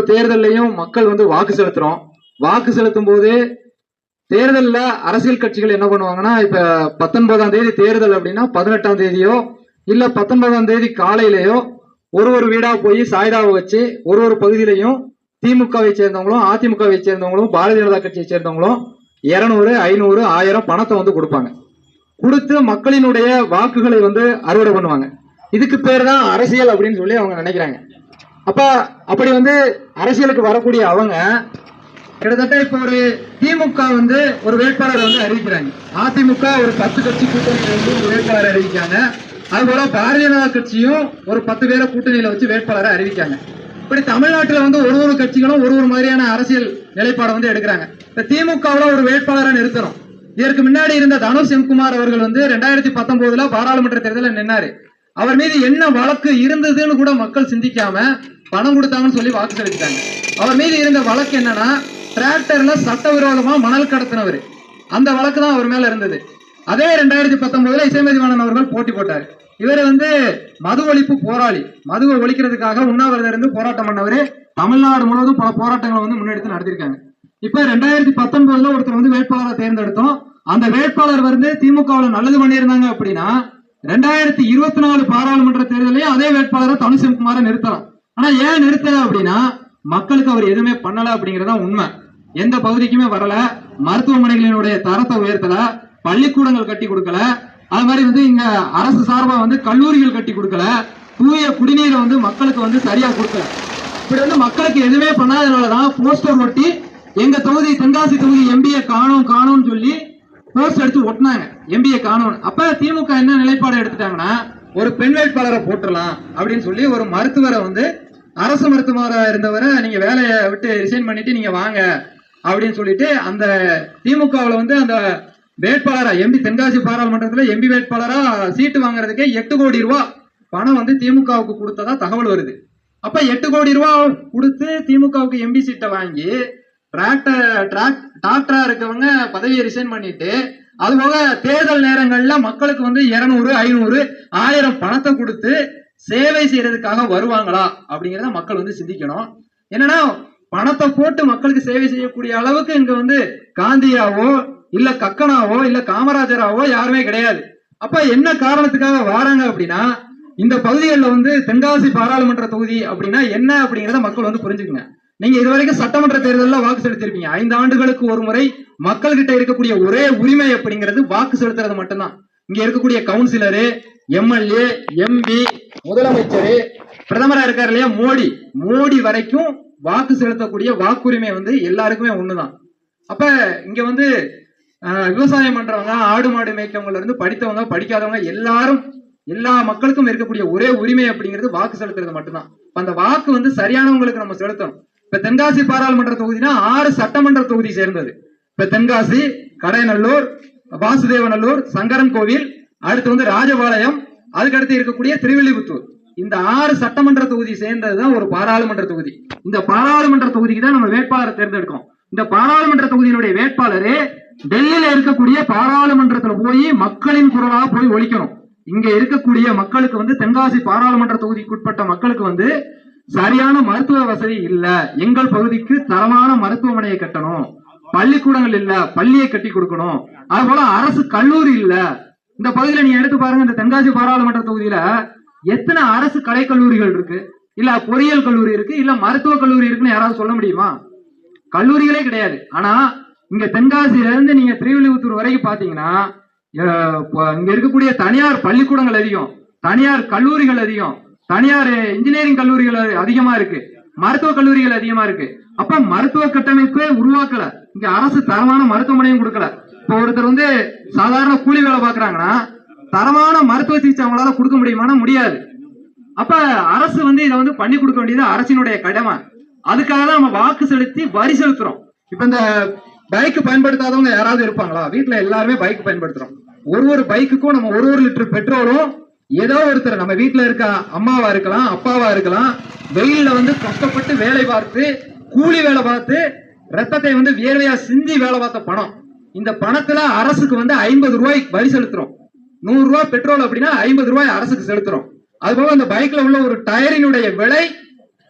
ஒவ்வொரு தேர்தல்லையும் மக்கள் வந்து வாக்கு செலுத்துறோம். வாக்கு செலுத்தும் போது தேர்தலில் அரசியல் கட்சிகள் என்ன பண்ணுவாங்கன்னா இப்போ பத்தொன்பதாம் தேதி தேர்தல் அப்படின்னா பதினெட்டாம் தேதியோ இல்லை பத்தொன்பதாம் தேதி காலையிலேயோ ஒரு ஒரு வீடாக போய் சாய்தாவை வச்சு ஒரு ஒரு பகுதியிலையும் திமுகவை சேர்ந்தவங்களும் அதிமுகவை சேர்ந்தவங்களும் பாரதிய ஜனதா கட்சியை சேர்ந்தவங்களும் இரநூறு ஐநூறு ஆயிரம் பணத்தை வந்து கொடுப்பாங்க. கொடுத்து மக்களினுடைய வாக்குகளை வந்து அறுவடை பண்ணுவாங்க. இதுக்கு பேர் தான் அரசியல் அப்படின்னு சொல்லி அவங்க நினைக்கிறாங்க. அப்ப அப்படி வந்து அரசியலுக்கு வரக்கூடிய அவங்க கிட்டத்தட்ட இப்ப ஒரு திமுக வந்து ஒரு வேட்பாளரை வந்து அறிவிக்கிறாங்க. அதிமுக ஒரு பத்து கட்சி கூட்டணியில வந்து ஒரு வேட்பாளரை அறிவிக்காங்க அதுபோல பாரதிய ஜனதா கட்சியும் ஒரு பத்து பேரை கூட்டணியில வச்சு வேட்பாளரை அறிவிக்காங்க இப்படி தமிழ்நாட்டில் வந்து ஒரு ஒரு கட்சிகளும் ஒரு ஒரு மாதிரியான அரசியல் நிலைப்பாடை வந்து எடுக்கிறாங்க. இப்ப திமுகவுல ஒரு வேட்பாளரை நிறுத்தணும் இதற்கு முன்னாடி இருந்த தனுஷ் செம்குமார் அவர்கள் வந்து ரெண்டாயிரத்தி பத்தொன்பதுல பாராளுமன்ற தேர்தலில் நின்னாரு. அவர் மீது என்ன வழக்கு இருந்ததுன்னு கூட மக்கள் சிந்திக்காம பணம் கொடுத்தாங்கன்னு சொல்லி வாக்கு செலுத்திட்டாங்க. அவர் மீது இருந்த வழக்கு என்னன்னா டிராக்டர்ல சட்டவிரோதமா மணல் கடத்தினவர். அந்த வழக்கு தான் அவர் மேல இருந்தது. அதே ரெண்டாயிரத்தி பத்தொன்பதுல இசைமதிவாணன் அவர்கள் போட்டி போட்டார். இவர் வந்து மது ஒழிப்பு போராளி. மதுவை ஒழிக்கிறதுக்காக உண்ணாவிரதம் இருந்து போராட்டம் பண்ணவர். தமிழ்நாடு முழுவதும் பல போராட்டங்களை வந்து முன்னெடுத்து நடத்திருக்காங்க இப்ப ரெண்டாயிரத்தி பத்தொன்பதுல ஒருத்தர் வந்து வேட்பாளரை தேர்ந்தெடுத்தோம். அந்த வேட்பாளர் வந்து திமுகவில் நல்லது பண்ணியிருந்தாங்க அப்படின்னா ரெண்டாயிரத்தி இருபத்தி நாலு பாராளுமன்ற தேர்தலையும் அதே வேட்பாளரை தனுசிம்குமாரை நிறுத்தலாம். ஆனா ஏன் நிறுத்தல அப்படின்னா மக்களுக்கு அவர் எதுவுமே பண்ணல அப்படிங்கறதா உண்மை. எந்த பகுதிக்குமே வரல. மருத்துவமனைகளினுடைய தரத்தை உயர்த்தல பள்ளிக்கூடங்கள் கட்டி கொடுக்கல. அது மாதிரி வந்து இங்க அரசு சார்பா வந்து கல்லூரிகள் கட்டி கொடுக்கல. தூய குடிநீரை வந்து மக்களுக்கு வந்து சரியா கொடுக்கல. இப்படி வந்து மக்களுக்கு எதுவுமே பண்ணாதனாலதான் போஸ்டர் ஒட்டி எங்க தொகுதி தென்காசி தொகுதி எம்பிஏ காணும் காணும்னு சொல்லி போஸ்ட் எடுத்து ஒட்டினாங்க. எம்பிஏ காணும் அப்ப திமுக என்ன நிலைப்பாடு எடுத்துட்டாங்கன்னா ஒரு பெண் வேட்பாளரை போட்டுடலாம் அப்படின்னு சொல்லி ஒரு மருத்துவரை வந்து அரசு மருத்துவராக இருந்தவரை நீங்க வேலையை விட்டு ரிசைன் பண்ணிட்டு நீங்க வாங்க அப்படின்னு சொல்லிட்டு அந்த திமுகவில் வந்து அந்த வேட்பாளரா எம்பி தென்காசி பாராளுமன்றத்தில் எம்பி வேட்பாளரா சீட்டு வாங்குறதுக்கே எட்டு கோடி ரூபா பணம் வந்து திமுகவுக்கு கொடுத்ததா தகவல் வருது. அப்ப எட்டு கோடி ரூபா கொடுத்து திமுகவுக்கு எம்பி சீட்டை வாங்கி டாக்டரா இருக்கவங்க பதவியை ரிசைன் பண்ணிட்டு அது போக தேர்தல் நேரங்கள்ல மக்களுக்கு வந்து இருநூறு ஐநூறு ஆயிரம் பணத்தை கொடுத்து சேவை செய்யறதுக்காக வருவாங்களா அப்படிங்கிறத மக்கள் வந்து சிந்திக்கணும். என்னன்னா பணத்தை போட்டு மக்களுக்கு சேவை செய்யக்கூடிய அளவுக்கு இங்க வந்து காந்தியாவோ இல்ல கக்கனாவோ இல்ல காமராஜராவோ யாருமே கிடையாது. அப்ப என்ன காரணத்துக்காக வராங்க அப்படின்னா இந்த பகுதிகளில் வந்து தென்காசி பாராளுமன்ற தொகுதி அப்படின்னா என்ன அப்படிங்கிறத மக்கள் வந்து புரிஞ்சுக்குங்க. நீங்க இதுவரைக்கும் சட்டமன்ற தேர்தலில் வாக்கு செலுத்திருப்பீங்க. ஐந்து ஆண்டுகளுக்கு ஒரு முறை மக்கள் கிட்ட இருக்கக்கூடிய ஒரே உரிமை அப்படிங்கிறது வாக்கு செலுத்துறது மட்டும்தான். இங்க இருக்கக்கூடிய கவுன்சிலரு எம்எல்ஏ எம்பி முதலமைச்சர் பிரதமரா இருக்காரு இல்லையா? மோடி. மோடி வரைக்கும் வாக்கு செலுத்தக்கூடிய வாக்குரிமை வந்து எல்லாருக்குமே ஒண்ணுதான். அப்ப இங்க வந்து விவசாயம் பண்றவங்க ஆடு மாடு மேய்க்கவங்கல இருந்து படித்தவங்க படிக்காதவங்க எல்லாரும் எல்லா மக்களுக்கும் இருக்கக்கூடிய ஒரே உரிமை அப்படிங்கிறது வாக்கு செலுத்துறது மட்டும்தான். அந்த வாக்கு வந்து சரியானவங்களுக்கு நம்ம செலுத்தணும். இப்ப தென்காசி பாராளுமன்ற தொகுதினா ஆறு சட்டமன்ற தொகுதி சேர்ந்தது. இப்ப தென்காசி கடையநல்லூர் வாசுதேவநல்லூர் சங்கரன் கோவில் அடுத்து வந்து ராஜபாளையம் அதுக்கடுத்து இருக்கக்கூடிய திருவில்லிபுத்தூர். இந்த ஆறு சட்டமன்ற தொகுதி சேர்ந்ததுதான் ஒரு பாராளுமன்ற தொகுதி. இந்த பாராளுமன்ற தொகுதிக்கு தான் நம்ம வேட்பாளரை தேர்ந்தெடுக்கோம் இந்த பாராளுமன்ற தொகுதியினுடைய வேட்பாளரே டெல்லியில இருக்கக்கூடிய பாராளுமன்றத்துல போய் மக்களின் குரலாக போய் ஒழிக்கணும். இங்க இருக்கக்கூடிய மக்களுக்கு வந்து தென்காசி பாராளுமன்ற தொகுதிக்குட்பட்ட மக்களுக்கு வந்து சரியான மருத்துவ வசதி இல்ல. எங்கள் பகுதிக்கு தரமான மருத்துவமனையை கட்டணும். பள்ளிக்கூடங்கள் இல்ல பள்ளியை கட்டி கொடுக்கணும். அது போல அரசு கல்லூரி இல்ல. இந்த பகுதியில நீங்க எடுத்து பாருங்க இந்த தென்காசி பாராளுமன்ற தொகுதியில எத்தனை அரசு கலை கல்லூரிகள் இருக்கு? இல்ல பொறியியல் கல்லூரி இருக்கு இல்ல மருத்துவ கல்லூரி இருக்குன்னு யாராவது சொல்ல முடியுமா? கல்லூரிகளே கிடையாது. ஆனா இங்க தென்காசியில இருந்து நீங்க திருவில்லிபுத்தூர் வரைக்கும் பாத்தீங்கன்னா இங்க இருக்கக்கூடிய தனியார் பள்ளிக்கூடங்கள் அதிகம். தனியார் கல்லூரிகள் அதிகம். தனியார் இன்ஜினியரிங் கல்லூரிகள் அதிகமா இருக்கு. மருத்துவ கல்லூரிகள் அதிகமா இருக்கு. அப்ப மருத்துவ கட்டமைப்பே உருவாக்கல. இங்க அரசு தரமான மருத்துவமனையும் கொடுக்கல. இப்ப ஒருத்தர் வந்து சாதாரண கூலி வேலை பாக்குறாங்கன்னா தரமான மருத்துவ சிகிச்சை அவங்களால கொடுக்க முடியுமானா முடியாது. அப்ப அரசு வந்து இதை வந்து பண்ணி கொடுக்க வேண்டியது அரசினுடைய கடமை. அதுக்காக தான் நம்ம வாக்கு செலுத்தி வரி செலுத்துறோம். இப்ப இந்த பைக் பயன்படுத்தாதவங்க யாராவது இருப்பாங்களா? வீட்டுல எல்லாருமே பைக் பயன்படுத்துறோம். ஒரு ஒரு பைக்குக்கும் நம்ம ஒரு ஒரு லிட்டர் பெட்ரோலும் ஏதோ ஒருத்தர் நம்ம வீட்டில் இருக்க அம்மாவா இருக்கலாம் அப்பாவா இருக்கலாம் வெயில்ல வந்து கஷ்டப்பட்டு வேலை பார்த்து கூலி வேலை பார்த்து ரத்தத்தை வந்து வியர்வையா சிந்தி வேலை பார்த்த பணம். இந்த பணத்துல அரசுக்கு வந்து ஐம்பது ரூபாய் வரி செலுத்துறோம். நூறு ரூபாய் பெட்ரோல் அப்படின்னா ஐம்பது ரூபாய் அரசுக்கு செலுத்துறோம். அதுபோக அந்த பைக்ல உள்ள ஒரு டயரினுடைய விலை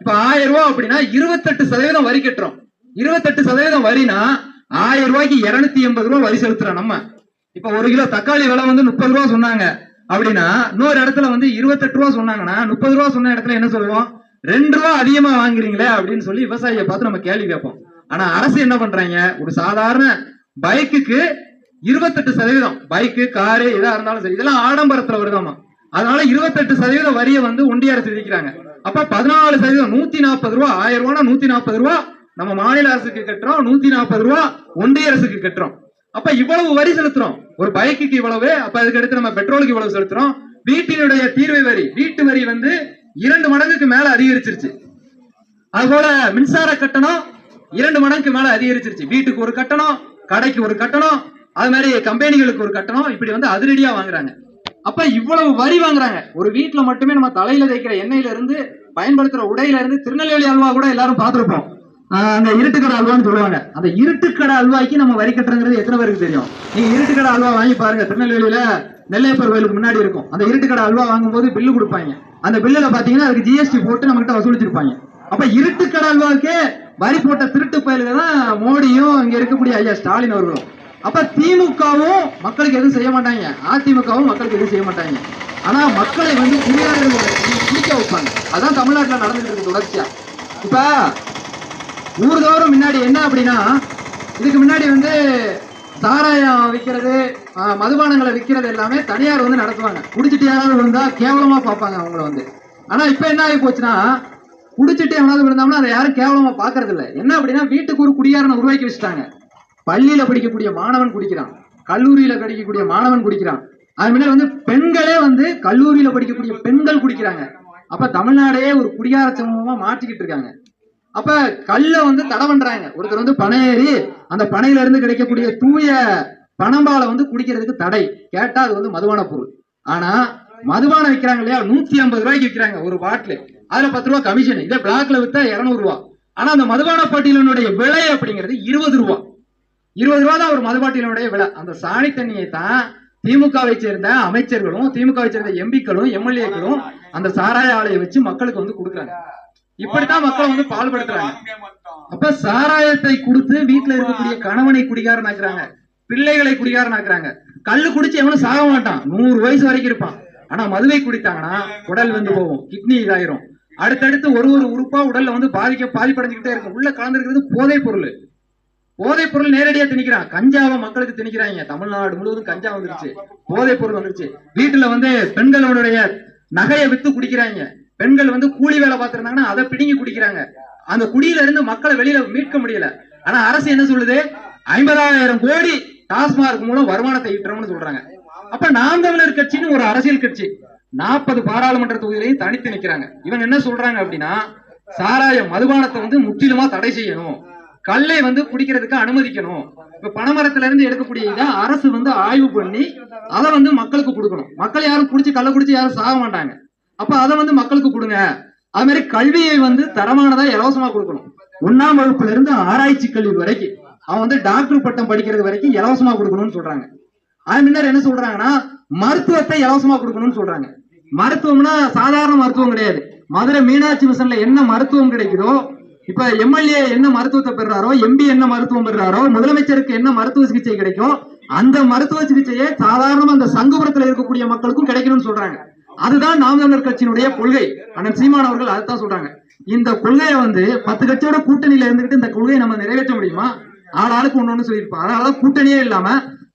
இப்ப ஆயிரம் ரூபாய் அப்படின்னா இருபத்தெட்டு சதவீதம் வரி கட்டுறோம். இருபத்தெட்டு சதவீதம் வரினா ஆயிரம் ரூபாய்க்கு இருநூத்தி எண்பது ரூபாய் வரி செலுத்துறோம் நம்ம. இப்ப ஒரு கிலோ தக்காளி விலை வந்து முப்பது ரூபா சொன்னாங்க. அப்படின்னா இன்னொரு இடத்துல வந்து இருபத்தெட்டு ரூபா சொன்னாங்கன்னா முப்பது ரூபா சொன்ன இடத்துல என்ன சொல்லுவோம்? ரெண்டு ரூபா அதிகமா வாங்குறீங்களே அப்படின்னு சொல்லி விவசாயியை பார்த்து நம்ம கேள்வி கேட்போம். ஆனா அரசு என்ன பண்றாங்க? ஒரு சாதாரண பைக்குக்கு இருபத்தெட்டு சதவீதம். பைக்கு காரு எதா இருந்தாலும் சரி இதெல்லாம் ஆடம்பரத்துல வருதாமா? அதனால இருபத்தெட்டு சதவீதம் வரியை வந்து ஒன்றிய அரசு விதிக்கிறாங்க. அப்ப பதினாலு சதவீதம் நூத்தி நாற்பது ரூபா ஆயிரம் ரூபானா நூத்தி நாற்பது ரூபா? நம்ம மாநில அரசுக்கு கட்டுறோம் நூத்தி நாற்பது ரூபா ஒன்றிய அரசுக்கு கட்டுறோம். அப்ப இவ்வளவு வரி செலுத்துறோம். ஒரு பைக்குக்கு இவ்வளவு அப்ப அதுக்கு அடுத்து நம்ம பெட்ரோலுக்கு இவ்வளவு செலுத்துறோம். வீட்டினுடைய தீர்வை வரி வீட்டு வரி வந்து இரண்டு மடங்குக்கு மேல அதிகரிச்சிருச்சு. அதுபோல மின்சார கட்டணம் இரண்டு மடங்குக்கு மேல அதிகரிச்சிருச்சு. வீட்டுக்கு ஒரு கட்டணம் கடைக்கு ஒரு கட்டணம் அது மாதிரி கம்பெனிகளுக்கு ஒரு கட்டணம் இப்படி வந்து அதிரடியா வாங்குறாங்க. அப்ப இவ்வளவு வரி வாங்குறாங்க. ஒரு வீட்டுல மட்டுமே நம்ம தலையில தேய்க்கிற எண்ணெயில இருந்து பயன்படுத்துற உடையில இருந்து திருநெல்வேலி அல்வா கூட எல்லாரும் பார்த்திருப்போம். அந்த இருட்டுக்கடை அல்வான்னு சொல்லுவாங்க. அந்த இருட்டுக்கடை அல்வாய்க்கு நம்ம வரி கட்டுறங்கிறது எத்தனை பேருக்கு தெரியும்? நீங்க இருட்டுக்கடை அல்வா வாங்கி பாருங்க. திருநெல்வேலியில நெல்லையப்பர் கோயிலுக்கு முன்னாடி இருக்கும். அந்த இருட்டுக்கடை அல்வா வாங்கும்போது பில்லு கொடுப்பாங்க. அந்த பில்லுல பாத்தீங்கன்னா அதுக்கு ஜிஎஸ்டி போட்டு நம்ம கிட்ட வசூலிச்சிருப்பாங்க. அப்ப இருட்டுக்கடை அல்வாவுக்கே வரி போட்ட திருட்டு பயலுக தான் மோடியும் இங்க இருக்கக்கூடிய ஐயா ஸ்டாலின் அவர்களும். அப்ப திமுகவும் மக்களுக்கு எதுவும் செய்ய மாட்டாங்க. அதிமுகவும் மக்களுக்கு எதுவும் செய்ய மாட்டாங்க. ஆனா மக்களை வந்து குடியாளர்கள் குடிக்க வைப்பாங்க. அதான் தமிழ்நாட்டுல நடந்துட்டு இருக்கு தொடர்ச்சியா. இப்ப ஊர்தோறும் முன்னாடி என்ன அப்படின்னா இதுக்கு முன்னாடி வந்து சாராயம் விற்கிறது மதுபானங்களை விற்கிறது எல்லாமே தனியார் வந்து நடத்துவாங்க. குடிச்சிட்டு யாராவது விழுந்தா கேவலமாக பார்ப்பாங்க அவங்கள வந்து. ஆனால் இப்போ என்ன ஆகி போச்சுன்னா குடிச்சிட்டு எவனாவது விழுந்தோம்னா அதை யாரும் கேவலமாக பார்க்கறது இல்லை என்ன அப்படின்னா வீட்டுக்கு ஒரு குடியாரனை உருவாக்கி வச்சுட்டாங்க. பள்ளியில் படிக்கக்கூடிய மாணவன் குடிக்கிறான். கல்லூரியில் படிக்கக்கூடிய மாணவன் குடிக்கிறான். அது முன்னாடி வந்து பெண்களே வந்து கல்லூரியில் படிக்கக்கூடிய பெண்கள் குடிக்கிறாங்க. அப்போ தமிழ்நாடே ஒரு குடியார சமூகமாக மாற்றிக்கிட்டு இருக்காங்க. அப்ப கல்ல வந்து தடை பண்றாங்க. ஒருத்தர் வந்து பனை ஏறி அந்த பனையில இருந்து கிடைக்கக்கூடிய தூய பனம்பாலை வந்து குடிக்கிறதுக்கு தடை. கேட்டா அது வந்து மதுபான பொருள். ஆனா மதுபானம் விற்கிறாங்க இல்லையா? நூத்தி ஐம்பது ரூபாய்க்கு விற்கிறாங்க ஒரு பாட்டில். அதுல பத்து ரூபா கமிஷன் இதே பிளாக்ல வித்தா இருநூறு ரூபா. ஆனா அந்த மதுபான பாட்டிலினுடைய விலை அப்படிங்கிறது இருபது ரூபா. இருபது ரூபா தான் ஒரு மதுபாட்டிலுடைய விலை. அந்த சாணி தண்ணியை தான் திமுகவை சேர்ந்த அமைச்சர்களும் திமுகவை சேர்ந்த எம்பிக்களும் எம்எல்ஏக்களும் அந்த சாராய ஆலையை வச்சு மக்களுக்கு வந்து கொடுக்குறாங்க. இப்படித்தான் மக்களை வந்து பால்படுத்துறாங்க அப்ப சாராயத்தை கொடுத்து வீட்டுல இருக்கக்கூடிய கணவனை குடிகாரனாக்குறாங்க. பிள்ளைகளை குடிகாரனாக்குறாங்க. கல்லு குடிச்சு எவனும் சாக மாட்டான். நூறு வயசு வரைக்கும் இருப்பான். ஆனா மதுவை குடித்தாங்கன்னா உடல் வந்து போகும். கிட்னி இதாயிரும். அடுத்தடுத்து ஒரு ஒரு உறுப்பா உடல்ல வந்து பாதிக்க பாதிப்படைஞ்சுக்கிட்டே இருக்கும். உள்ள கலந்துருக்கிறது போதைப் பொருள். போதைப் பொருள் நேரடியா திணிக்கிறான். கஞ்சாவை மக்களுக்கு திணிக்கிறாங்க. தமிழ்நாடு முழுவதும் கஞ்சா வந்துருச்சு. போதைப் பொருள் வந்துருச்சு. வீட்டுல வந்து பெண்களுடைய நகையை வித்து குடிக்கிறாங்க. பெண்கள் வந்து கூலி வேலை பார்த்திருந்தாங்கன்னா அதை பிடுங்கி குடிக்கிறாங்க. அந்த குடியில இருந்து மக்களை வெளியில மீட்க முடியல. ஆனா அரசு என்ன சொல்லுது? ஐம்பதாயிரம் கோடி டாஸ்மார்க் மூலம் வருமானத்தை ஈட்டுறோம்னு சொல்றாங்க. அப்ப நாம் தமிழர் கட்சின்னு ஒரு அரசியல் கட்சி. நாற்பது பாராளுமன்ற தொகுதியிலையும் தனித்து நிக்கிறாங்க. இவங்க என்ன சொல்றாங்க அப்படின்னா சாராய மதுபானத்தை வந்து முற்றிலுமா தடை செய்யணும். கல்லை வந்து குடிக்கிறதுக்கு அனுமதிக்கணும். இப்ப பனைமரத்துல இருந்து எடுக்கக்கூடிய இதை அரசு வந்து ஆய்வு பண்ணி அதை வந்து மக்களுக்கு கொடுக்கணும். மக்கள் யாரும் குடிச்சு கள்ள குடிச்சு யாரும் சாக மாட்டாங்க. அப்ப அதை வந்து மக்களுக்கு கொடுங்க. அது மாதிரி கல்வியை வந்து தரமானதா இலவசமா கொடுக்கணும். ஒன்னாம் வகுப்புல இருந்து ஆராய்ச்சி கல்வி வரைக்கும் அவன் வந்து டாக்டர் பட்டம் படிக்கிறது வரைக்கும் இலவசமா கொடுக்கணும்னு சொல்றாங்க. அது முன்னர் என்ன சொல்றாங்கன்னா மருத்துவத்தை இலவசமா கொடுக்கணும்னு சொல்றாங்க. மருத்துவம்னா சாதாரண மருத்துவம் கிடையாது. மதுரை மீனாட்சி மிஷன்ல என்ன மருத்துவம் கிடைக்குதோ இப்ப எம்எல்ஏ என்ன மருத்துவத்தை பெறாரோ எம்பி என்ன மருத்துவம் பெறாரோ முதலமைச்சருக்கு என்ன மருத்துவ சிகிச்சை கிடைக்கும் அந்த மருத்துவ சிகிச்சையை சாதாரணமா அந்த சங்குபுரத்துல இருக்கக்கூடிய மக்களுக்கும் கிடைக்கணும்னு சொல்றாங்க. அதுதான் நாம் தமிழர் கட்சியினுடைய கொள்கை. அண்ணன் சீமான் அவர்கள் அதைத்தான் சொல்றாங்க. இந்த கொள்கையை வந்து பத்து கட்சியோட கூட்டணியில இருந்துகிட்டு இந்த கொள்கையை நம்ம நிறைவேற்ற முடியுமா? ஆள் ஆளுக்கு ஒண்ணு ஒண்ணு சொல்லியிருப்போம் அதனாலதான் கூட்டணியே இல்லாம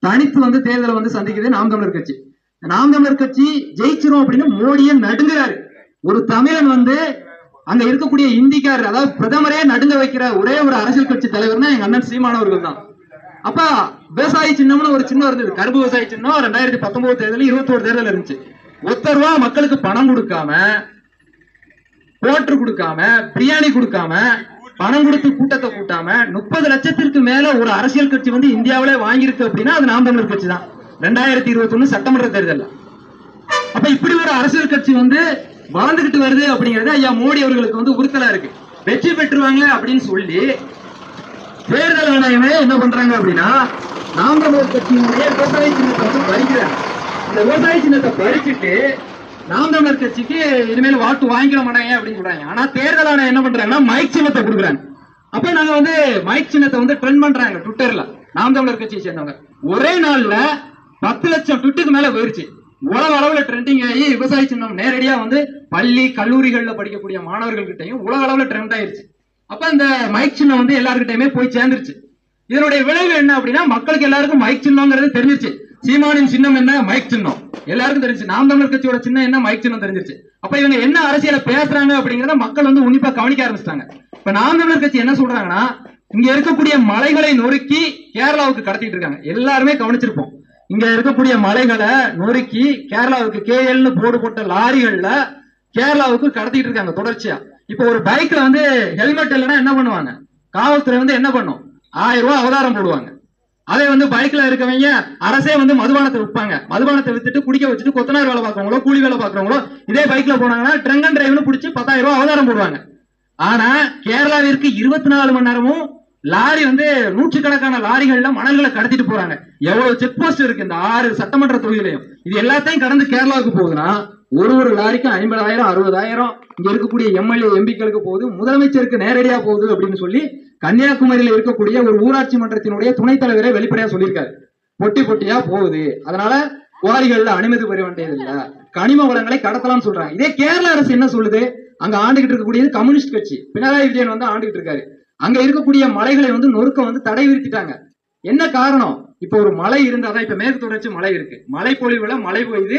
தனித்து வந்து தேர்தலை வந்து சந்திக்குது நாம் தமிழர் கட்சி. நாம் தமிழர் கட்சி ஜெயிச்சிரும் அப்படின்னு மோடியை நடுங்குறாரு. ஒரு தமிழன் வந்து அங்க இருக்கக்கூடிய இந்திக்காரர் அதாவது பிரதமரே நடுங்க வைக்கிற ஒரே ஒரு அரசியல் கட்சி தலைவர்னா எங்க அண்ணன் சீமானவர்கள் தான். அப்ப விவசாய சின்னம்னு ஒரு சின்னம் இருந்தது. கரும்பு விவசாய சின்னம் ரெண்டாயிரத்தி பத்தொன்பது தேர்தல் இருபத்தோரு தேர்தல் இருந்துச்சு. ஒத்த ரூபா மக்களுக்கு பணம் கொடுக்காம போட்டு கொடுக்காம பிரியாணி கொடுக்காம பணம் கொடுத்து கூட்டத்தை கூட்டாம முப்பது லட்சத்திற்கு மேல ஒரு அரசியல் கட்சி வந்து இந்தியாவிலே வாங்கியிருக்கு அப்படின்னா அது நாம் தமிழர் கட்சி தான். ரெண்டாயிரத்தி இருபத்தி ஒண்ணு சட்டமன்ற தேர்தல் அப்ப இப்படி ஒரு அரசியல் கட்சி வந்து வளர்ந்துகிட்டு வருது அப்படிங்கறது ஐயா மோடி அவர்களுக்கு வந்து உறுத்தலா இருக்கு. வெற்றி பெற்றுவாங்க அப்படின்னு சொல்லி தேர்தல் ஆணையமே என்ன பண்றாங்க அப்படின்னா நாம் தமிழர் கட்சியினுடைய விவசாய சின்னத்தை வந்து இந்த விவசாய சின்னத்தை பறிச்சுட்டு நாம் தமிழர் கட்சிக்கு இனிமேல் வாட்டு வாங்கிட மாட்டாங்க அப்படின்னு சொல்றாங்க. ஆனா தேர்தல் ஆணையம் என்ன பண்றாங்கன்னா மைக் சின்னத்தை கொடுக்குறாங்க. அப்ப நாங்க வந்து மைக் சின்னத்தை வந்து ட்ரெண்ட் பண்றாங்க ட்விட்டர்ல நாம் தமிழர் கட்சியை சேர்ந்தவங்க. ஒரே நாள்ல பத்து லட்சம் ட்விட்டுக்கு மேல போயிருச்சு. உலக அளவுல ட்ரெண்டிங் ஆகி விவசாய சின்னம் நேரடியா வந்து பள்ளி கல்லூரிகள்ல படிக்கக்கூடிய மாணவர்கள் கிட்டையும் உலக அளவுல ட்ரெண்ட் ஆயிருச்சு. அப்ப இந்த மைக் சின்னம் வந்து எல்லாருக்கிட்டையுமே போய் சேர்ந்துருச்சு. இதனுடைய விளைவு என்ன அப்படின்னா மக்களுக்கு எல்லாருக்கும் மைக் சின்னங்கிறது தெரிஞ்சிருச்சு. சீமானின் சின்னம் என்ன? மைக் சின்னம். எல்லாருக்கும் தெரிஞ்சு நாம் தமிழர் கட்சியோட சின்னம் என்ன? மைக் சின்னம் தெரிஞ்சிருச்சு. அப்ப இவங்க என்ன அரசியல பேசுறாங்க அப்படிங்கறத மக்கள் வந்து உன்னிப்பா கவனிக்க ஆரம்பிச்சிட்டாங்க. இப்ப நாம் தமிழர் கட்சி என்ன சொல்றாங்கன்னா இங்க இருக்கக்கூடிய மலைகளை நொறுக்கி கேரளாவுக்கு கடத்திட்டு இருக்காங்க. எல்லாருமே கவனிச்சிருப்போம். இங்க இருக்கக்கூடிய மலைகளை நொறுக்கி கேரளாவுக்கு கேஎல்னு போடு போட்ட லாரிகள்ல கேரளாவுக்கு கடத்திட்டு இருக்காங்க தொடர்ச்சியா. இப்போ ஒரு பைக்ல வந்து ஹெல்மெட் இல்லைன்னா என்ன பண்ணுவாங்க? காவல்துறை வந்து என்ன பண்ணும்? ஆயிரம் ரூபாய் அவதாரம் போடுவாங்க. அதே வந்து பைக்ல இருக்கவங்க அரசே வந்து மதுபானத்தை விற்பாங்க. மதுபானத்தை வித்துட்டு குடிக்க வச்சுட்டு கொத்தனார் வேலை பார்க்கறவங்களோ கூலி வேலை பார்க்கறவங்களோ இதே பைக்ல போனாங்கன்னா ட்ரங்க் அண்ட் டிரைவ்னு பிடிச்சி பத்தாயிரம் ரூபாய் அவதாரம் போடுவாங்க. ஆனா கேரளாவிற்கு இருபத்தி நாலு மணி நேரமும் லாரி வந்து நூற்றுக்கணக்கான லாரிகள்ல மணல்களை கடத்திட்டு போறாங்க. எவ்வளவு செக் போஸ்ட் இருக்கு இந்த ஆறு சட்டமன்ற தொகுதியிலையும். இது எல்லாத்தையும் கடந்து கேரளாவுக்கு போகுதுன்னா ஒரு ஒரு லாரிக்கும் ஐம்பதாயிரம் அறுபதாயிரம் இங்க இருக்கக்கூடிய எம்எல்ஏ எம்பிக்களுக்கு போகுது முதலமைச்சருக்கு நேரடியா போகுது அப்படின்னு சொல்லி கன்னியாகுமரியில இருக்கக்கூடிய ஒரு ஊராட்சி மன்றத்தினுடைய துணைத் தலைவரே வெளிப்படையா சொல்லியிருக்காரு. பொட்டி பொட்டியா போகுது. அதனால குவாரிகள்ல அனுமதி பெற வேண்டியது இல்ல கனிம வளங்களை கடத்தலாம்னு சொல்றாங்க. இதே கேரள அரசு என்ன சொல்லுது? அங்க ஆண்டுகிட்டு இருக்கக்கூடியது கம்யூனிஸ்ட் கட்சி. பினராயி விஜயன் வந்து ஆண்டுகிட்டு இருக்காரு. அங்க இருக்கக்கூடிய மலைகளை வந்து நொறுக்க வந்து தடை விரித்திட்டாங்க என்ன காரணம்? இப்ப ஒரு மலை இருந்தாதான் இப்ப மேற்கு தொடர்ச்சி மலை இருக்கு. மலை பொழிவுல மழை பெய்து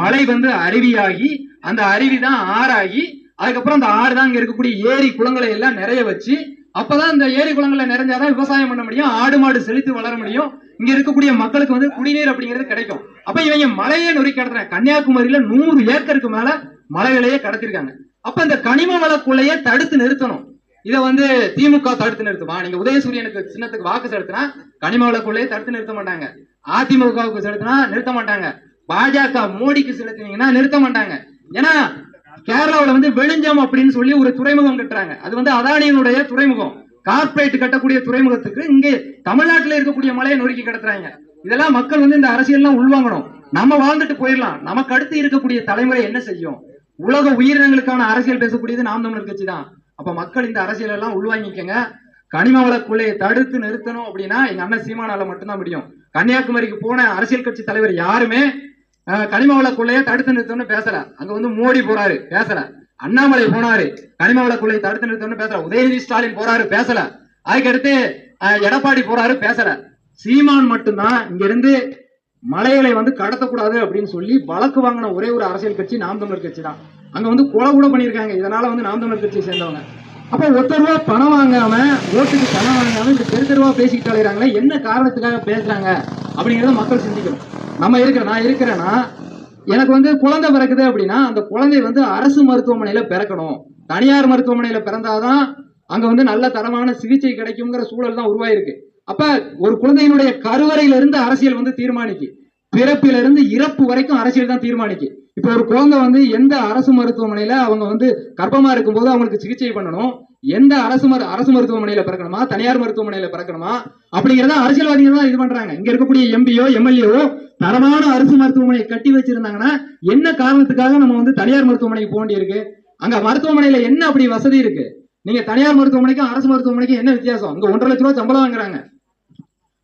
மலை வந்து அருவியாகி அந்த அருவி தான் ஆறாகி அதுக்கப்புறம் அந்த ஆறு தான் இங்க இருக்கக்கூடிய ஏரி குளங்களை எல்லாம் நிறைய வச்சு அப்பதான் இந்த ஏரி குளங்கள்ல நிறைஞ்சாதான் விவசாயம் பண்ண முடியும் ஆடு மாடு செழித்து வளர முடியும். இங்க இருக்கக்கூடிய மக்களுக்கு வந்து குடிநீர் அப்படிங்கிறது கிடைக்கும். அப்ப இவங்க மலையே நொறி கடத்துறாங்க. கன்னியாகுமரியில நூறு ஏக்கருக்கு மேல மலைகளையே கடத்திருக்காங்க. அப்ப இந்த கனிம வளக்குள்ளையே தடுத்து நிறுத்தணும். இதை வந்து திமுக தடுத்து நிறுத்துமா. நீங்க உதயசூரியனுக்கு சின்னத்துக்கு வாக்கு செலுத்தினா கனிம வளக்குள்ளையே தடுத்து நிறுத்த மாட்டாங்க. அதிமுகவுக்கு செலுத்தினா நிறுத்த மாட்டாங்க. பாஜக மோடிக்கு செலுத்தினீங்கன்னா நிறுத்த மாட்டாங்க. ஏன்னா கேரளாவுல வந்து வெளிஞ்சம் அப்படின்னு சொல்லி ஒரு துறைமுகம் கட்டுறாங்க. அது வந்து அதானியினுடைய துறைமுகம். கார்ப்பரேட் கட்டக்கூடிய துறைமுகத்துக்கு இங்கே தமிழ்நாட்டுல இருக்கக்கூடிய மலையை நொறுக்கி கடத்துறாங்க. இதெல்லாம் மக்கள் வந்து இந்த அரசியல்லாம் உள்வாங்கணும். நம்ம வாழ்ந்துட்டு போயிடலாம். நமக்கு அடுத்து இருக்கக்கூடிய தலைமுறை என்ன செய்யும்? உலக உயிரினங்களுக்கான அரசியல் பேசக்கூடியது நாம் தமிழர் கட்சி தான். அப்ப மக்கள் இந்த அரசியல் எல்லாம் உள்வாங்கிக்கங்க. கனிம வள கொள்ளையை தடுத்து நிறுத்தணும் அப்படின்னா எங்க அண்ணன் சீமானால மட்டும்தான் முடியும். கன்னியாகுமரிக்கு போன அரசியல் கட்சி தலைவர் யாருமே கனிம வள கொள்ளையை தடுத்து நிறுத்தணும்னு பேசல. அங்க வந்து மோடி போறாரு பேசல. அண்ணாமலை போனாரு கனிம வள கொள்ளையை தடுத்து நிறுத்தணும்னு பேசல. உதயநிதி ஸ்டாலின் போறாரு பேசல. அதுக்கடுத்து எடப்பாடி போறாரு பேசல. சீமான் மட்டும்தான் இங்க இருந்து மலைகளை வந்து கடத்தக்கூடாது அப்படின்னு சொல்லி வழக்கு வாங்கின ஒரே ஒரு அரசியல் கட்சி நாம் தமிழர் கட்சி தான். அங்க வந்து கொலை கூட பண்ணியிருக்காங்க. இதனால வந்து நாம் தமிழர் கட்சியை சேர்ந்தவங்க. அப்ப ஒத்த ரூபா பணம் வாங்காம ஓட்டுக்கு பணம் வாங்காம இந்த தெரு தெருவா பேசிக்கிட்டு அலைகிறாங்களே என்ன காரணத்துக்காக பேசுறாங்க அப்படிங்கிறத மக்கள் சிந்திக்கணும். நம்ம இருக்கிற நான் இருக்கிறேன்னா எனக்கு வந்து குழந்தை பிறக்குது அப்படின்னா அந்த குழந்தை வந்து அரசு மருத்துவமனையில பிறக்கணும். தனியார் மருத்துவமனையில பிறந்தாதான் அங்க வந்து நல்ல தரமான சிகிச்சை கிடைக்குங்கிற சூழல் தான் உருவாயிருக்கு. அப்ப ஒரு குழந்தையினுடைய கருவறையில இருந்து அரசியல் வந்து தீர்மானிக்கு. பிறப்பிலிருந்து இறப்பு வரைக்கும் அரசியல் தான் தீர்மானிக்கு. இப்ப ஒரு குழந்தை வந்து எந்த அரசு மருத்துவமனையில அவங்க வந்து கர்ப்பமா இருக்கும்போது அவங்களுக்கு சிகிச்சை பண்ணணும்? எந்த அரசு மரு அரசு மருத்துவமனையில பிறக்கணுமா? தனியார் மருத்துவமனையில பிறக்கணுமா? அப்படிங்கிறத அரசியல்வாதிகள் தான் இது பண்றாங்க. இங்க இருக்கக்கூடிய எம்பியோ எம்எல்ஏவோ தரமான அரசு மருத்துவமனையை கட்டி வச்சிருந்தாங்கன்னா என்ன காரணத்துக்காக நம்ம வந்து தனியார் மருத்துவமனைக்கு போக வேண்டியிருக்கு? அங்க மருத்துவமனையில என்ன அப்படி வசதி இருக்கு? நீங்க தனியார் மருத்துவமனைக்கும் அரசு மருத்துவமனைக்கும் என்ன வித்தியாசம்? அங்க ஒன்றரை லட்ச ரூபாய் சம்பளம் வாங்குறாங்க.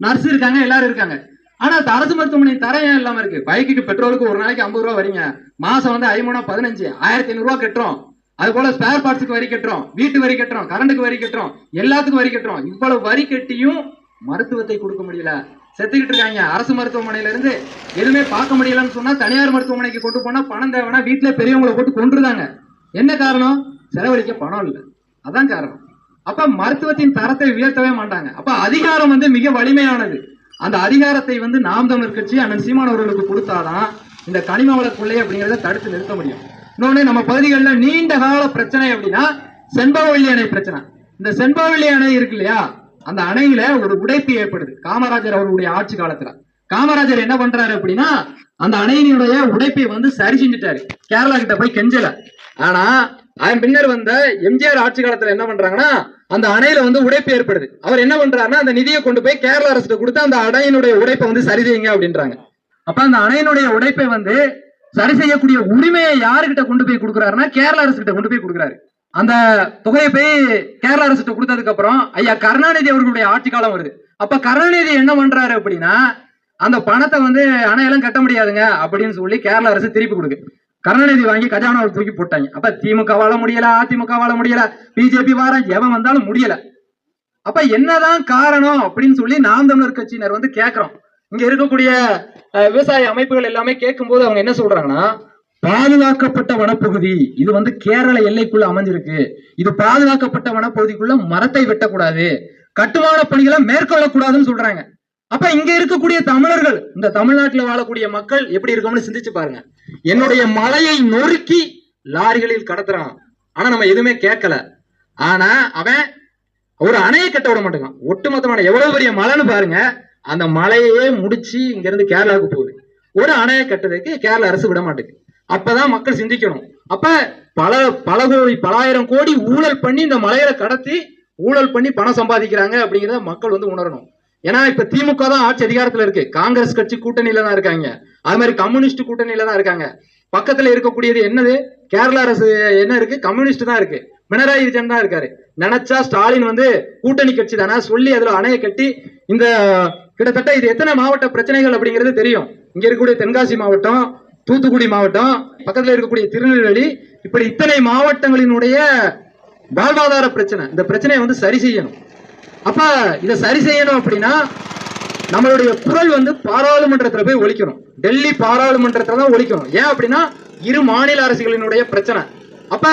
நர்ஸ் இருக்காங்க எல்லாரும் இருக்காங்க. ஆனா அரசு மருத்துவமனை தரம் ஏன் இல்லாம இருக்கு? பைக்குக்கு பெட்ரோலுக்கு ஒரு நாளைக்கு ஐம்பது ரூபா வரீங்க. மாசம் வந்து ஐமூணா பதினஞ்சு. ஆயிரத்தி ஐநூறு ரூபா கட்டுறோம். அது போல ஸ்பேர் பார்ட்ஸுக்கு வரி கட்டுறோம். வீட்டு வரி கட்டுறோம். கரண்ட்டுக்கு வரி கட்டுறோம். எல்லாத்துக்கும் வரி கட்டுறோம். இவ்வளவு வரி கட்டியும் மருத்துவத்தை கொடுக்க முடியல. செத்துக்கிட்டு இருக்காங்க. அரசு மருத்துவமனையில இருந்து எதுவுமே பார்க்க முடியலன்னு சொன்னா தனியார் மருத்துவமனைக்கு கொண்டு போனா பணம் தேவைன்னா வீட்டுல பெரியவங்களை போட்டு கொண்டுருந்தாங்க என்ன காரணம்? செலவழிக்க பணம் இல்லை. அதான் காரணம். அப்ப மருத்துவத்தின் தரத்தை உயர்த்தவே மாட்டாங்க. அப்ப அதிகாரம் வந்து மிக வலிமையானது. அந்த அதிகாரத்தை வந்து நாம் தமிழ் கட்சி அண்ணன் சீமான் அவர்களுக்கு கொடுத்தாதான் இந்த கனிம வள கொள்ளை அப்படிங்கறத தடுத்து நிறுத்த முடியும். இன்னொன்னு நம்ம பகுதிகளில் நீண்ட கால பிரச்சனை அப்படின்னா செண்பகவல்லி அணை பிரச்சனை. இந்த செண்பகவல்லி அணை இருக்கு இல்லையா? அந்த அணையில ஒரு உடைப்பு ஏற்படுது. காமராஜர் அவருடைய ஆட்சி காலத்துல. காமராஜர் என்ன பண்றாரு அப்படின்னா அந்த அணையினுடைய உடைப்பை வந்து சரி செஞ்சுட்டாரு. கேரளா கிட்ட போய் கெஞ்சல. ஆனா அதன் பின்னர் வந்த எம்ஜிஆர் ஆட்சி காலத்துல என்ன பண்றாங்கன்னா அந்த அணையில வந்து உடைப்பு ஏற்படுது. அவர் என்ன பண்றாருன்னா அந்த நிதியை கொண்டு போய் கேரள அரசு கொடுத்து அந்த அணையினுடைய உடைப்பை வந்து சரி செய்யுங்க அப்படின்றாங்க. அப்ப அந்த அணையினுடைய உடைப்பை வந்து சரி செய்யக்கூடிய உரிமையை யாருகிட்ட கொண்டு போய் கொடுக்குறாருன்னா கேரள அரசு கிட்ட கொண்டு போய் கொடுக்குறாரு. அந்த தொகையை போய் கேரள அரசு கொடுத்ததுக்கு அப்புறம் ஐயா கருணாநிதி அவர்களுடைய ஆட்சி காலம் வருது. அப்ப கருணாநிதி என்ன பண்றாரு அப்படின்னா அந்த பணத்தை வந்து அணையெல்லாம் கட்ட முடியாதுங்க அப்படின்னு சொல்லி கேரள அரசு திருப்பி கொடுக்கு கருணாநிதி வாங்கி கஜானாவை தூக்கி போட்டாங்க. அப்ப திமுக வாழ முடியல அதிமுக வாழ முடியல பிஜேபி வார எவன் வந்தாலும் முடியல. அப்ப என்னதான் காரணம் அப்படின்னு சொல்லி நாம் தமிழர் கட்சியினர் வந்து கேட்கிறோம் இங்க இருக்கக்கூடிய அஹ், விவசாய அமைப்புகள் எல்லாமே கேட்கும் போது அவங்க என்ன சொல்றாங்கன்னா பாதுகாக்கப்பட்ட வனப்பகுதி இது வந்து கேரள எல்லைக்குள்ள அமைஞ்சிருக்கு. இது பாதுகாக்கப்பட்ட வனப்பகுதிக்குள்ள மரத்தை வெட்டக்கூடாது. கட்டுமான பணிகளை மேற்கொள்ளக்கூடாதுன்னு சொல்றாங்க. அப்ப இங்க இருக்கக்கூடிய தமிழர்கள் இந்த தமிழ்நாட்டில் வாழக்கூடிய மக்கள் எப்படி இருக்கோம்னு சிந்திச்சு பாருங்க. என்னுடைய மலையை நொறுக்கி லாரிகளில் கடத்துறான். ஆனா நம்ம எதுவுமே கேட்கல. ஆனா அவன் ஒரு அணையை கட்ட விட மாட்டேங்கான் ஒட்டுமொத்தமான எவ்வளவு பெரிய மலைன்னு பாருங்க. அந்த மலையே முடிச்சு இங்க இருந்து கேரளாவுக்கு போகுது. ஒரு அணையை கட்டுறதுக்கு கேரள அரசு விட மாட்டேங்குது அப்பதான் மக்கள் சிந்திக்கணும். அப்ப பல பல கோடி பலாயிரம் கோடி ஊழல் பண்ணி இந்த மலையில கடத்தி ஊழல் பண்ணி பணம் சம்பாதிக்கிறாங்க அப்படிங்கிறத மக்கள் வந்து உணரணும். ஏன்னா இப்ப திமுக தான் ஆட்சி அதிகாரத்துல இருக்கு. காங்கிரஸ் கட்சி கூட்டணியில தான் இருக்காங்க. அது மாதிரி கம்யூனிஸ்ட் கூட்டணியில தான் இருக்காங்க. பக்கத்துல இருக்கக்கூடியது என்னது? கேரள அரசு என்ன இருக்கு? கம்யூனிஸ்ட் தான் இருக்கு. பினராயி விஜயன் தான் இருக்காரு. நினைச்சா ஸ்டாலின் வந்து கூட்டணி கட்சி தானே? சொல்லி அதுல அணையை கட்டி இந்த கிட்டத்தட்ட இது எத்தனை மாவட்ட பிரச்சனைகள் அப்படிங்கிறது தெரியும். இங்க இருக்கக்கூடிய தென்காசி மாவட்டம் தூத்துக்குடி மாவட்டம் பக்கத்துல இருக்கக்கூடிய திருநெல்வேலி இப்படி இத்தனை மாவட்டங்களினுடைய வாழ்வாதார பிரச்சனை. இந்த பிரச்சனையை வந்து சரி செய்யணும். அப்ப இதை சரி செய்யணும் அப்படின்னா நம்மளுடைய குரல் வந்து பாராளுமன்றத்தில் போய் ஒழிக்கணும். டெல்லி பாராளுமன்றத்தில் தான் ஒழிக்கணும். ஏன் அப்படின்னா இரு மாநில அரசுகளினுடைய பிரச்சனை. அப்ப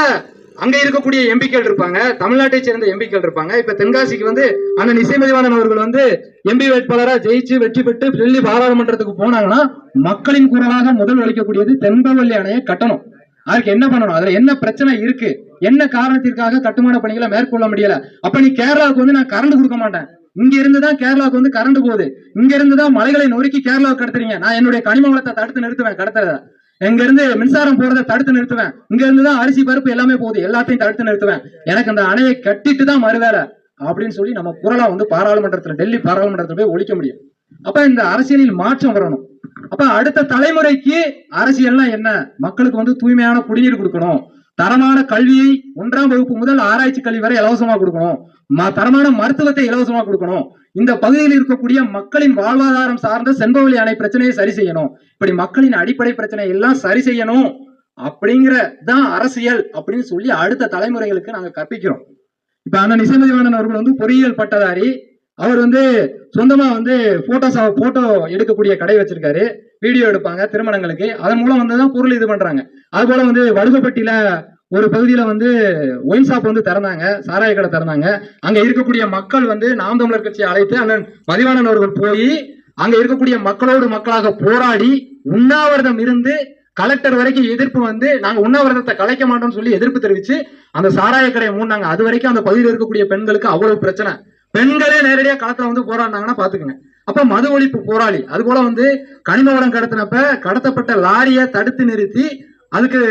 அங்க இருக்கக்கூடிய எம்பிக்கள் இருப்பாங்க தமிழ்நாட்டை சேர்ந்த எம்பிக்கள் இருப்பாங்க. இப்ப தென்காசிக்கு வந்து அண்ணன் இசைமதிவாணன் அவர்கள் வந்து எம்பி வேட்பாளரா ஜெயிச்சு வெற்றி பெற்று டெல்லி பாராளுமன்றத்துக்கு போனாங்கன்னா மக்களின் குரலாக முதல் ஒழிக்கக்கூடியது தென்பவல்லி அணையை கட்டணும். அதுக்கு என்ன பண்ணணும்? அதுல என்ன பிரச்சனை இருக்கு? என்ன காரணத்திற்காக கட்டுமான பணிகளை மேற்கொள்ள முடியல? அப்ப நீ கேரளாவுக்கு வந்து நான் கரண்ட் கொடுக்க மாட்டேன். இங்க இருந்து தான் கேரளாவுக்கு வந்து கரண்ட் போகுது. இங்க இருந்து தான் மலைகளை நொறுக்கி கேரளாவுக்கு கடத்துறீங்க. நான் என்னுடைய கனிம வளத்தை தடுத்து நிறுத்துவேன் கடத்துறத. எங்க இருந்து மின்சாரம் போறதை தடுத்து நிறுத்துவேன். இங்க இருந்து தான் அரிசி பருப்பு எல்லாமே போகுது. எல்லாத்தையும் தடுத்து நிறுத்துவேன். எனக்கு அந்த அணையை கட்டிட்டு தான் மறுவேலை அப்படின்னு சொல்லி நம்ம குரலா வந்து பாராளுமன்றத்துல டெல்லி பாராளுமன்றத்துல போய் ஒழிக்க முடியும். அப்ப இந்த அரசியலில் மாற்றம் வரணும். அப்ப அடுத்த தலைமுறைக்கு அரசியல்னா என்ன? மக்களுக்கு வந்து தூய்மையான குடிநீர் கொடுக்கணும். தரமான கல்வியை ஒன்றாம் வகுப்பு முதல் ஆராய்ச்சி கல்வி வரை இலவசமா கொடுக்கணும். ம- தரமான மருத்துவத்தை இலவசமா கொடுக்கணும். இந்த பகுதியில் இருக்கக்கூடிய மக்களின் வாழ்வாதாரம் சார்ந்த செண்பவழி அணை பிரச்சனையை சரி செய்யணும். இப்படி மக்களின் அடிப்படை பிரச்சனை எல்லாம் சரி செய்யணும் அப்படிங்கிற தான் அரசியல் அப்படின்னு சொல்லி அடுத்த தலைமுறைகளுக்கு நாங்க கற்பிக்கிறோம். இப்ப அந்த நிசமதிவானன் அவர்கள் வந்து பொறியியல் பட்டதாரி அவர் வந்து சொந்தமா வந்து போட்டோஸ் போட்டோ எடுக்கக்கூடிய கடை வச்சிருக்காரு. வீடியோ எடுப்பாங்க திருமணங்களுக்கு. அதன் மூலம் வந்து தான் பொருள் இது பண்றாங்க. அது போல வந்து வடுகப்பட்டியில ஒரு பகுதியில வந்து ஒயின் ஷாப் வந்து திறந்தாங்க. சாராய கடை திறந்தாங்க. அங்க இருக்கக்கூடிய மக்கள் வந்து நாம் தமிழர் கட்சியை அழைத்து அண்ணன் மதிவாணன் அவர்கள் போய் அங்க இருக்கக்கூடிய மக்களோடு மக்களாக போராடி உண்ணாவிரதம் இருந்து கலெக்டர் வரைக்கும் எதிர்ப்பு வந்து நாங்க உண்ணாவிரதத்தை கலைக்க மாட்டோம்னு சொல்லி எதிர்ப்பு தெரிவிச்சு அந்த சாராய கடையை மூடினாங்க. அது வரைக்கும் அந்த பகுதியில் இருக்கக்கூடிய பெண்களுக்கு அவ்வளவு பிரச்சனை. பெண்களே நேரடியா களத்துல வந்து போராடினாங்கன்னா பாத்துக்கங்க. அப்ப மது ஒழிப்பு போராளி அது போல வந்து கனிம வளம் கடத்தினப்ப கடத்தப்பட்ட லாரியை தடுத்து நிறுத்தி அதுக்கு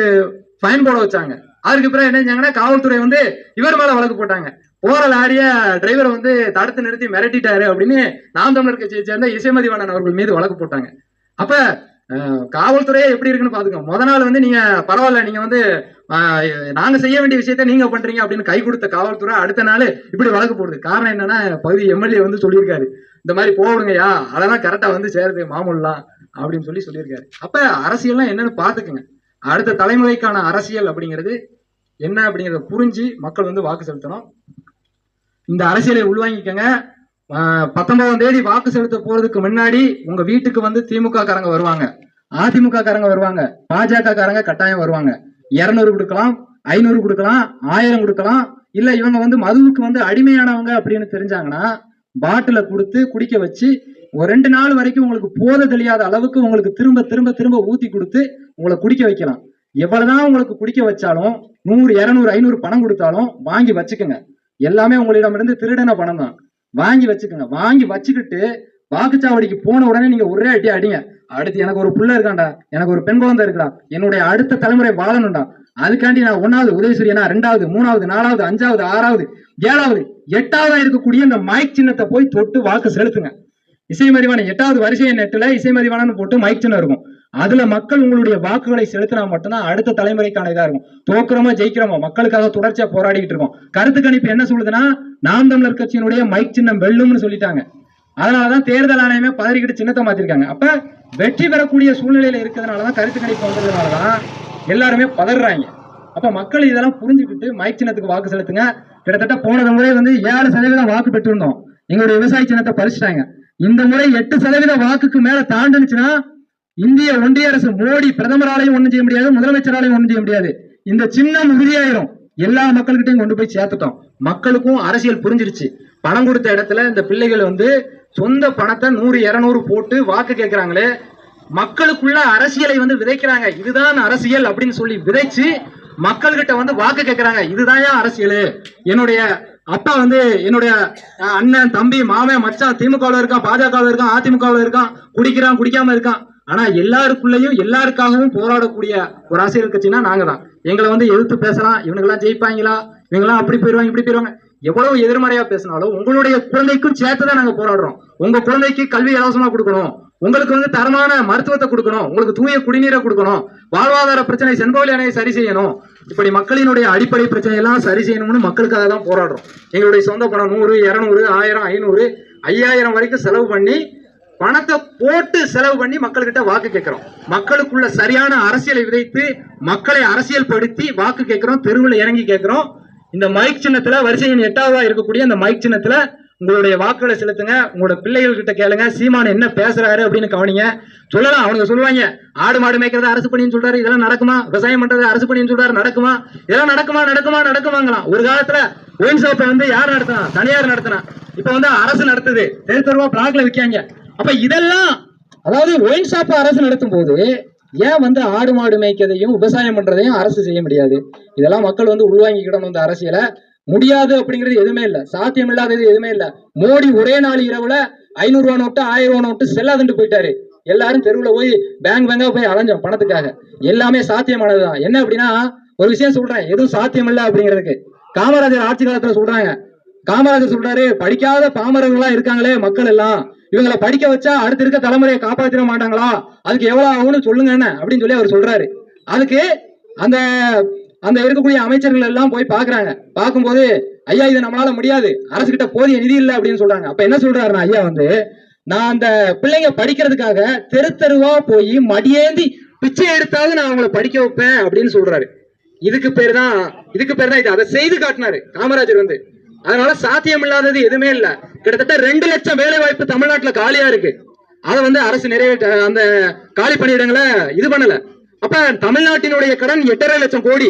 ஃபைன் போட வச்சாங்க. அதுக்கு பிறகு என்ன செஞ்சாங்கன்னா காவல்துறை வந்து இவர் மேல வழக்கு போட்டாங்க. போற லாரிய டிரைவரை வந்து தடுத்து நிறுத்தி மிரட்டிட்டாரு அப்படின்னு நாம் தமிழர் கட்சியை சேர்ந்த இசைமதிவாணன் அவர்கள் மீது வழக்கு போட்டாங்க. அப்ப காவல்துறையே எப்படி இருக்குன்னு பாத்துக்கோங்க. முத நாள் வந்து நீங்க பரவாயில்ல நீங்க வந்து நாங்க செய்ய வேண்டிய விஷயத்த நீங்க பண்றீங்க அப்படின்னு கை கொடுத்த காவல்துறை அடுத்த நாள் இப்படி வழக்கு போடுது. காரணம் என்னன்னா பகுதி எம்எல்ஏ வந்து சொல்லியிருக்காரு. இந்த மாதிரி போடுங்கய்யா அதெல்லாம் கரெக்டா வந்து சேருது மாமூல்லாம் அப்படின்னு சொல்லி சொல்லியிருக்காரு. அப்ப அரசியல்லாம் என்னன்னு பாத்துக்கங்க அடுத்த தலைமுறைக்கான அரசியல் அப்படிங்கிறது என்ன அப்படிங்கறத புரிஞ்சு மக்கள் வந்து வாக்கு செலுத்தணும். இந்த அரசியலை உள்வாங்கிக்கங்க. பத்தொன்பதாம் தேதி வாக்கு செலுத்த போறதுக்கு முன்னாடி உங்க வீட்டுக்கு வந்து திமுக காரங்க வருவாங்க. அதிமுக காரங்க வருவாங்க. பாஜக காரங்க கட்டாயம் வருவாங்க. இரநூறு கொடுக்கலாம் ஐநூறு கொடுக்கலாம் ஆயிரம் கொடுக்கலாம். இல்ல இவங்க வந்து மதுவுக்கு வந்து அடிமையானவங்க அப்படின்னு தெரிஞ்சாங்கன்னா பாட்டில கொடுத்து குடிக்க வச்சு ஒரு ரெண்டு நாள் வரைக்கும் உங்களுக்கு போத தெரியாத அளவுக்கு உங்களுக்கு திரும்ப திரும்ப திரும்ப ஊத்தி கொடுத்து உங்களை குடிக்க வைக்கலாம். எவ்வளவுதான் உங்களுக்கு குடிக்க வச்சாலும் நூறு இரநூறு ஐநூறு பணம் கொடுத்தாலும் வாங்கி வச்சுக்கோங்க. எல்லாமே உங்களிடமிருந்து திருடன பணம் தான் வாங்கி வச்சுக்கோங்க. வாங்கி வச்சுக்கிட்டு வாக்குச்சாவடிக்கு போன உடனே நீங்க ஒரே அடி அடிங்க. அடுத்து எனக்கு ஒரு புள்ள இருக்காண்டா எனக்கு ஒரு பெண் குழந்தை இருக்கா என்னுடைய அடுத்த தலைமுறை வாழணும்டா. அதுக்காண்டி நான் ஒன்னாவது உதயசூரியனா ரெண்டாவது மூணாவது நாலாவது அஞ்சாவது ஆறாவது ஏழாவது எட்டாவதா இருக்கக்கூடிய இந்த மைக் சின்னத்தை போய் தொட்டு வாக்கு செலுத்துங்க. இசை மதிவான எட்டாவது வரிசை நெட்டுல இசை மதிவானன்னு போட்டு மைக் சின்னம் இருக்கும். அதுல மக்கள் உங்களுடைய வாக்குகளை செலுத்தினா மட்டும்தான் அடுத்த தலைமுறைக்கான இதா இருக்கும். தோக்குறோமா ஜெயிக்கிறோமோ மக்களுக்காக தொடர்ச்சியா போராடிக்கிட்டு இருக்கோம். கருத்து கணிப்பு என்ன சொல்லுதுன்னா நாம் தமிழர் கட்சியினுடைய மைக் சின்னம் வெல்லும்னு சொல்லிட்டாங்க. அதனாலதான் தேர்தல் ஆணையமே பதறிக்கிட்டு சின்னத்தை மாத்திருக்காங்க. அப்ப வெற்றி பெறக்கூடிய சூழ்நிலையில இருக்கிறதுனாலதான் கருத்து கணிப்பு வந்ததுனாலதான் எல்லாருமே பதறாங்க. அப்ப மக்கள் இதெல்லாம் புரிஞ்சுக்கிட்டு மைக் சின்னத்துக்கு வாக்கு செலுத்துங்க. கிட்டத்தட்ட போன முறை வந்து ஏழு சதவீதம் வாக்கு பெற்றிருந்தோம். எங்களுடைய விவசாய சின்னத்தை பறிச்சுட்டாங்க. இந்த முறை எட்டு சதவீத வாக்குக்கு மேல தாண்டுனுச்சுன்னா இந்திய ஒன்றிய அரசு மோடி பிரதமராலையும் ஒண்ணும் செய்ய முடியாது முதலமைச்சராலையும் ஒண்ணும் செய்ய முடியாது. இந்த சின்னம் உறுதியாயிரும் எல்லா மக்கள்கிட்டையும் கொண்டு போய் சேர்த்துட்டோம். மக்களுக்கும் அரசியல் புரிஞ்சிருச்சு. பணம் கொடுத்த இடத்துல இந்த பிள்ளைகள் வந்து சொந்த பணத்தை நூறு இரநூறு போட்டு வாக்கு கேட்கிறாங்களே மக்களுக்குள்ள அரசியலை வந்து விதைக்கிறாங்க. இதுதான் அரசியல் அப்படின்னு சொல்லி விதைச்சு மக்கள்கிட்ட வந்து வாக்கு கேட்கிறாங்க இதுதான் அரசியல்? என்னுடைய அப்பா வந்து என்னுடைய அண்ணன் தம்பி மாமன் மச்சான் திமுகவில் இருக்கான் பாஜகவில் இருக்கான் அதிமுகவில் இருக்கான் குடிக்கிறான் குடிக்காம இருக்கான். ஆனா எல்லாருக்குள்ளேயும் எல்லாருக்காகவும் போராடக்கூடிய ஒரு அரசியல் கட்சினா நாங்க தான் எங்களை வந்து எதிர்த்து பேசலாம். இவனுங்கெல்லாம் ஜெயிப்பாங்களா? இவங்கெல்லாம் அப்படி போயிருவாங்க இப்படி போயிருவாங்க. எவ்வளவு எதிர்மறையா பேசினாலும் உங்களுடைய குழந்தைக்கும் சேர்த்து தான் நாங்க போராடுறோம். உங்க குழந்தைக்கு கல்வி இலவசமா கொடுக்கணும். உங்களுக்கு வந்து தரமான மருத்துவத்தை கொடுக்கணும். உங்களுக்கு தூய குடிநீரை கொடுக்கணும். வாழ்வாதார பிரச்சனை செங்கோல் அணையை சரி செய்யணும். இப்படி மக்களினுடைய அடிப்படை பிரச்சனையெல்லாம் சரி செய்யணும்னு மக்களுக்காக தான் போராடுறோம். எங்களுடைய சொந்த பணம் நூறு இரநூறு ஆயிரம் ஐநூறு ஐயாயிரம் வரைக்கும் செலவு பண்ணி பணத்தை போட்டு செலவு பண்ணி மக்கள்கிட்ட வாக்கு கேட்கிறோம். மக்களுக்குள்ள சரியான அரசியலை விதைத்து மக்களை அரசியல் படுத்தி வாக்கு கேட்கிறோம் தெருவில் இறங்கி கேட்கிறோம். இந்த மைக் சின்னத்துல வரிசையின் எட்டாவதா இருக்கக்கூடிய அந்த மைக் சின்னத்துல உங்களுடைய வாக்குகளை செலுத்துங்க. உங்களோட பிள்ளைகள் கிட்ட கேளுங்க. சீமான் என்ன பேசுறாரு அப்படின்னு கவனிங்க. சொல்லலாம். அவனுங்க சொல்லுவாங்க ஆடு மாடு மேய்க்கிறது அரசு பணின்னு சொல்றாரு. இதெல்லாம் நடக்குமா? விவசாயம் பண்றது அரசு பணின்னு சொல்றாரு. நடக்குமா? இதெல்லாம் நடக்குமா? நடக்குமா? நடக்குமாங்களாம். ஒரு காலத்துல ஒயின் ஷாப்பை வந்து யார் நடத்தினா? தனியார் நடத்தினா. இப்ப வந்து அரசு நடத்துது. தெரு தெருவா பிளாக்ல விற்காங்க அப்ப இதெல்லாம் அதாவது ஒயின் ஷாப் அரசு நடத்தும் போது ஏன் வந்து ஆடு மாடு மேய்க்கிறதையும் விவசாயம் பண்றதையும் அரசு செய்ய முடியாது? இதெல்லாம் மக்கள் வந்து உள்வாங்கிக்கிடணும் இந்த அரசியலை. முடியாது அப்படிங்கிறது எதுவுமே இல்லை. சாத்தியம் இல்லாதது எதுவுமே இல்லை. மோடி ஒரே நாள் இரவுல ஐநூறு ரூபா நோட்டு ஆயிரம் ரூபா நோட்டு செல்லாதுன்னு போயிட்டாரு. எல்லாரும் தெருவில் போய் பேங்க் பேங்கா போய் அலைஞ்சோம் பணத்துக்காக. எல்லாமே சாத்தியமானதுதான் என்ன அப்படின்னா ஒரு விஷயம் சொல்றேன். எதுவும் சாத்தியம் இல்லை அப்படிங்கிறதுக்கு. காமராஜர் ஆட்சி காலத்துல சொல்றாங்க. காமராஜர் சொல்றாரு படிக்காத பாமரர்களா இருக்காங்களே மக்கள் எல்லாம். இவங்களை படிக்க வச்சா அடுத்து இருக்க தலைமுறையை காப்பாத்திட மாட்டாங்களா? அதுக்கு எவ்வளவு ஆகும்னு சொல்லுங்க என்ன? அப்படின்னு சொல்லி அவர் சொல்றாரு. அதுக்கு அந்த அந்த இருக்கக்கூடிய அமைச்சர்கள் எல்லாம் போய் பாக்குறாங்க பார்க்கும்போது ஐயா இது நம்மளால முடியாது. அரசு கிட்ட போதிய நிதி இல்லை அப்படின்னு சொல்றாங்க. அப்ப என்ன சொல்றாருன்னா ஐயா வந்து நான் அந்த பிள்ளைங்க படிக்கிறதுக்காக தெரு தெருவா போய் மடியேந்தி பிச்சை எடுத்தாவது நான் அவங்கள படிக்க வைப்பேன் அப்படின்னு சொல்றாரு. இதுக்கு பேர் தான் இதுக்கு பேர் தான் இது. அதை செய்து காட்டினாரு காமராஜர் வந்து. அதனால சாத்தியம் இல்லாதது எதுவுமே இல்ல. கிட்டத்தட்ட ரெண்டு லட்சம் வேலை வாய்ப்பு தமிழ்நாட்டுல காலியா இருக்கு. அதை வந்து அரசு நிறைவேற்ற அந்த காலி பணியிடங்களை இது பண்ணல. அப்ப தமிழ்நாட்டினுடைய கடன் எட்டரை லட்சம் கோடி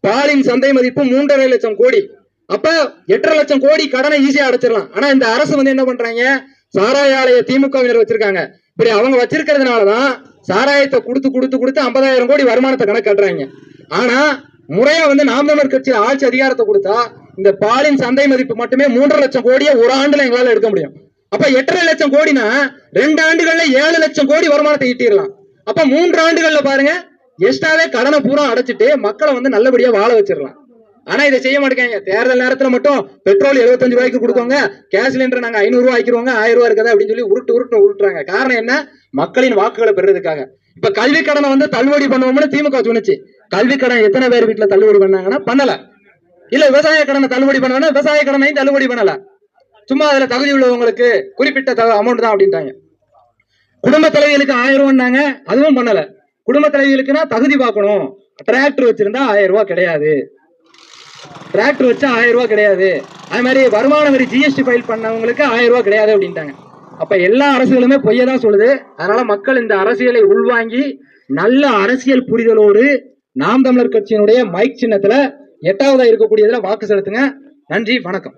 பாலின் சந்தை மதிப்பு மூன்றரை லட்சம் கோடி. அப்ப எட்டரை லட்சம் கோடி கடனை ஈஸியா அடைச்சிடலாம். ஆனா இந்த அரசு வந்து என்ன பண்றாங்க? சாராய ஆலய திமுகவினர் வச்சிருக்காங்க. இப்படி அவங்க வச்சிருக்கிறதுனாலதான் சாராயத்தை கொடுத்து கொடுத்து கொடுத்து ஐம்பதாயிரம் கோடி வருமானத்தை கணக்கு கட்டுறாங்க. ஆனா முறையா வந்து நாம் தமிழர் கட்சி ஆட்சி அதிகாரத்தை கொடுத்தா இந்த பாலின் சந்தை மதிப்பு மட்டுமே மூன்றரை லட்சம் கோடியை ஒரு ஆண்டுல எங்களால எடுக்க முடியும். அப்ப எட்டரை லட்சம் கோடினா ரெண்டு ஆண்டுகள்ல ஏழு லட்சம் கோடி வருமானத்தை ஈட்டிடலாம். அப்ப மூன்று ஆண்டுகள்ல பாருங்க எக்ஸ்ட்ராவே கடனை பூரா அடைச்சிட்டு மக்களை வந்து நல்லபடியா வாழ வச்சிடலாம். ஆனா இதை செய்ய மாட்டேங்க தேர்தல் நேரத்துல மட்டும் பெட்ரோல் 75 ரூபாய்க்கு கொடுக்கோங்க கேஸ் சிலிண்டர் நாங்க ஐநூறு ரூபாய் ஆக்கிடுவோங்க ஆயிரம் ரூபாய் இருக்கதா அப்படின்னு சொல்லி உருட்டு உருட்டு உருட்டுறாங்க. காரணம் என்ன? மக்களின் வாக்குகளை பெறுறதுக்காக. இப்ப கல்வி கடனை வந்து தள்ளுபடி பண்ணுவோம்னு திமுக சொன்னிச்சு. கல்வி கடன் எத்தனை பேர் வீட்டுல தள்ளுபடி பண்ணாங்கன்னா பண்ணல. இல்ல விவசாய கடனை தள்ளுபடி பண்ணணும் விவசாய கடனையும் தள்ளுபடி பண்ணல. சும்மா அதுல தகுதி உள்ளவங்களுக்கு குறிப்பிட்ட அமௌண்ட் தான் அப்படின்ட்டாங்க. குடும்ப தலைவிகளுக்கு ஆயிரம் ரூபான்னாங்க அதுவும் பண்ணல. குடும்ப தலைவிகளுக்குன்னா தகுதி பார்க்கணும். டிராக்டர் வச்சிருந்தா ஆயிரம் ரூபாய் கிடையாது. டிராக்டர் வச்சா ஆயிரம் ரூபாய் கிடையாது. அது மாதிரி வருமான வரி ஜிஎஸ்டி ஃபைல் பண்ணவங்களுக்கு ஆயிரம் ரூபாய் கிடையாது அப்படின்ட்டாங்க. அப்ப எல்லா அரசுகளுமே பொய்யை தான் சொல்லுது. அதனால மக்கள் இந்த அரசியலை உள்வாங்கி நல்ல அரசியல் புரிதலோடு நாம் தமிழர் கட்சியினுடைய மைக் சின்னத்துல எட்டாவதா இருக்கக்கூடியதுல வாக்கு செலுத்துங்க. நன்றி வணக்கம்.